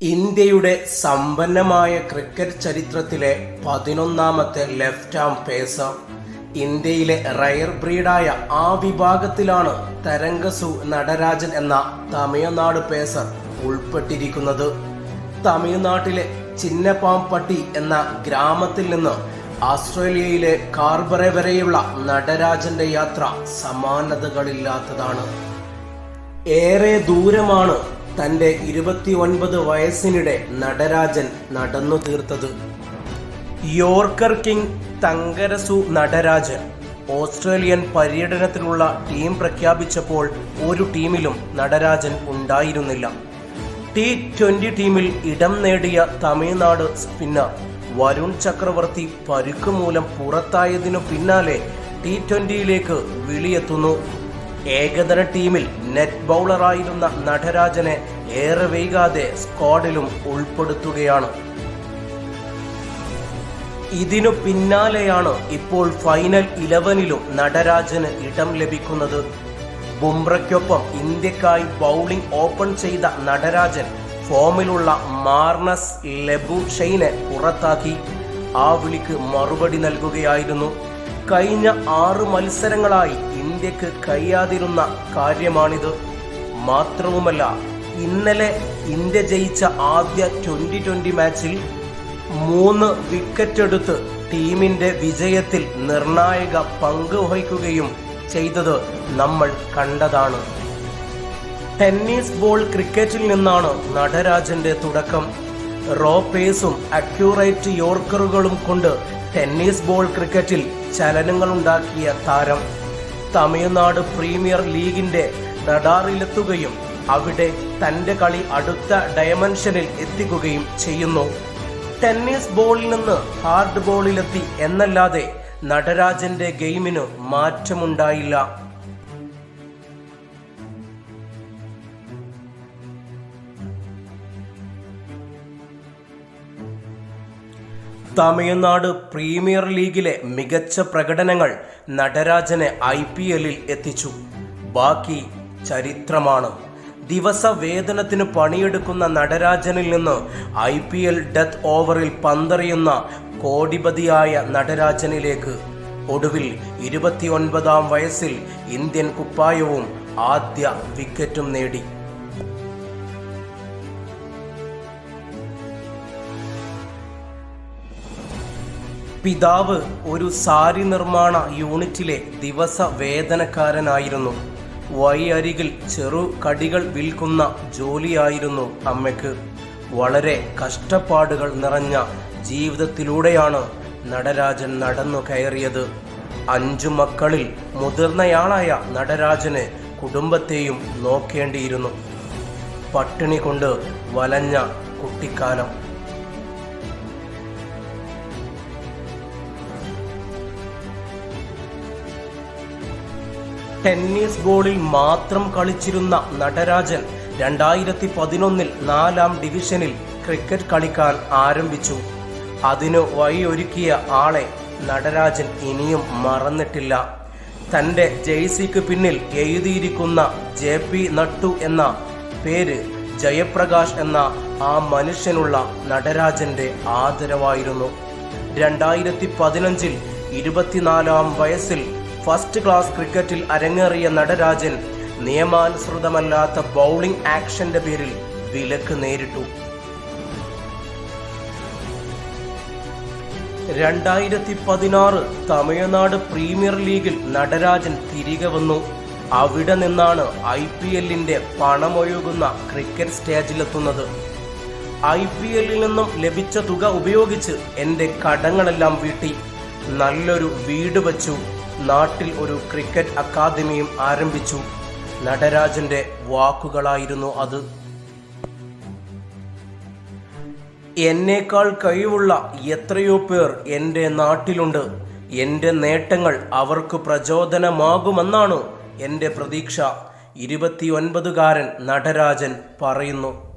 ഇന്ത്യയുടെ സമ്പന്നമായ ക്രിക്കറ്റ് ചരിത്രത്തിലെ പതിനൊന്നാമത്തെ ലെഫ്റ്റ് ആം പേസർ ഇന്ത്യയിലെ റയർ ബ്രീഡായ ആ വിഭാഗത്തിലാണ് തരംഗസു നടരാജൻ എന്ന തമിഴ്നാട് പേസർ ഉൾപ്പെട്ടിരിക്കുന്നത്. തമിഴ്നാട്ടിലെ ചിന്നപ്പാംപട്ടി എന്ന ഗ്രാമത്തിൽ നിന്ന് ആസ്ട്രേലിയയിലെ കാർബറെ വരെയുള്ള നടരാജന്റെ യാത്ര സമാനതകളില്ലാത്തതാണ്. ഏറെ ദൂരമാണ് തന്റെ ഇരുപത്തിയൊൻപത് വയസ്സിനിടെ നടരാജൻ നടന്നു തീർത്തത്. Yorker king Thangarasu Natarajan Australian പര്യടനത്തിനുള്ള team പ്രഖ്യാപിച്ചപ്പോൾ ഒരു ടീമിലും നടരാജൻ ഉണ്ടായിരുന്നില്ല. ടി ട്വന്റി ടീമിൽ ഇടം നേടിയ തമിഴ്നാട് സ്പിന്നർ വരുൺ ചക്രവർത്തി പരുക്ക് മൂലം പുറത്തായതിനു പിന്നാലെ ടി ട്വന്റിയിലേക്ക് വിളിയെത്തുന്നു. ഏകദിന ടീമിൽ നെറ്റ് ബൗളറായിരുന്ന നടരാജനെ ഏറെ വൈകാതെ സ്ക്വാഡിലും ഉൾപ്പെടുത്തുകയാണ്. ഇതിനു പിന്നാലെയാണ് ഇപ്പോൾ ഫൈനൽ ഇലവനിലും നടരാജന് ഇടം ലഭിക്കുന്നത്. ബുംറയ്ക്കൊപ്പം ഇന്ത്യക്കായി ബൗളിംഗ് ഓപ്പൺ ചെയ്ത നടരാജൻ ഫോമിലുള്ള മാർണസ് ലെബുഷൈനെ പുറത്താക്കി. ആ വിളിക്ക് മറുപടി നൽകുകയായിരുന്നു. കഴിഞ്ഞ ആറ് മത്സരങ്ങളായി ഇന്ത്യയ്ക്ക് കഴിയാതിരുന്ന കാര്യമാണിത്. മാത്രവുമല്ല ഇന്നലെ ഇന്ത്യ ജയിച്ച ആദ്യ ട്വന്റി ട്വന്റി മാച്ചിൽ മൂന്ന് വിക്കറ്റ് എടുത്ത് ടീമിന്റെ വിജയത്തിൽ നിർണായക പങ്ക് വഹിക്കുകയും ചെയ്തത് നമ്മൾ കണ്ടതാണ്. ടെന്നീസ് ബോൾ ക്രിക്കറ്റിൽ നിന്നാണ് നടരാജന്റെ തുടക്കം. റോ പേസും അക്യൂറേറ്റ് യോർക്കറുകളും കൊണ്ട് ടെന്നീസ് ബോൾ ക്രിക്കറ്റിൽ ചലനങ്ങളുണ്ടാക്കിയ താരം തമിഴ്നാട് പ്രീമിയർ ലീഗിന്റെ റഡാറിലെത്തുകയും അവിടെ തന്റെ കളി അടുത്ത ഡയമെൻഷനിൽ എത്തിക്കുകയും ചെയ്യുന്നു. ടെന്നീസ് ബോളിൽ നിന്ന് ഹാർഡ് ബോളിലെത്തി എന്നല്ലാതെ നടരാജന്റെ ഗെയിമിന് മാറ്റമുണ്ടായില്ല. തമിഴ്നാട് പ്രീമിയർ ലീഗിലെ മികച്ച പ്രകടനങ്ങൾ നടരാജനെ ഐ പി എല്ലിൽ എത്തിച്ചു. ബാക്കി ചരിത്രമാണ്. ദിവസ വേതനത്തിന് പണിയെടുക്കുന്ന നടരാജനിൽ നിന്ന് ഐ പി എൽ ഡെത്ത് ഓവറിൽ പന്തറിയുന്ന കോടിപതിയായ നടരാജനിലേക്ക്. ഒടുവിൽ ഇരുപത്തിയൊൻപതാം വയസ്സിൽ ഇന്ത്യൻ കുപ്പായവും ആദ്യ വിക്കറ്റും നേടി. പിതാവ് ഒരു സാരി നിർമ്മാണ യൂണിറ്റിലെ ദിവസ വേതനക്കാരനായിരുന്നു വഴിയരികിൽ ചെറു കടികൾ വിൽക്കുന്ന ജോലിയായിരുന്നു അമ്മയ്ക്ക്. വളരെ കഷ്ടപ്പാടുകൾ നിറഞ്ഞ ജീവിതത്തിലൂടെയാണ് നടരാജൻ നടന്നു കയറിയത്. അഞ്ചു മക്കളിൽ മുതിർന്നയാളായ നടരാജന് കുടുംബത്തെയും നോക്കേണ്ടിയിരുന്നു. പട്ടിണി കൊണ്ട് വലഞ്ഞ കുട്ടിക്കാലം. ടെന്നീസ് ബോളിൽ മാത്രം കളിച്ചിരുന്ന നടരാജൻ രണ്ടായിരത്തി പതിനൊന്നിൽ നാലാം ഡിവിഷനിൽ ക്രിക്കറ്റ് കളിക്കാൻ ആരംഭിച്ചു. അതിനു വഴിയൊരുക്കിയ ആളെ നടരാജൻ ഇനിയും മറന്നിട്ടില്ല. തന്റെ ജെയ്സിക്ക് പിന്നിൽ എഴുതിയിരിക്കുന്ന ജെ പി നട്ടു എന്ന പേര് ജയപ്രകാശ് എന്ന ആ മനുഷ്യനുള്ള നടരാജന്റെ ആദരവായിരുന്നു. രണ്ടായിരത്തി പതിനഞ്ചിൽ ഇരുപത്തിനാലാം വയസ്സിൽ ഫസ്റ്റ് ക്ലാസ് ക്രിക്കറ്റിൽ അരങ്ങേറിയ നടരാജൻ നിയമാനുസൃതമല്ലാത്ത ബൗളിംഗ് ആക്ഷന്റെ പേരിൽ വിലക്ക് നേരിട്ടു. രണ്ടായിരത്തി പതിനാറ് തമിഴ്നാട് പ്രീമിയർ ലീഗിൽ നടരാജൻ തിരികെ വന്നു. അവിടെ നിന്നാണ് ഐ പി എല്ലിന്റെ പണമൊഴുകുന്ന ക്രിക്കറ്റ് സ്റ്റേജിലെത്തുന്നത്. ഐ പി എല്ലിൽ നിന്നും ലഭിച്ച തുക ഉപയോഗിച്ച് എന്റെ കടങ്ങളെല്ലാം വീട്ടി. നല്ലൊരു വീട് വച്ചു. നാട്ടിൽ ഒരു ക്രിക്കറ്റ് അക്കാദമിയും ആരംഭിച്ചു. നടരാജന്റെ വാക്കുകളായിരുന്നു അത്. എന്നേക്കാൾ കഴിവുള്ള എത്രയോ പേർ എന്റെ നാട്ടിലുണ്ട്. എന്റെ നേട്ടങ്ങൾ അവർക്ക് പ്രചോദനമാകുമെന്നാണ് എന്റെ പ്രതീക്ഷ. ഇരുപത്തിയൊൻപതുകാരൻ നടരാജൻ പറയുന്നു.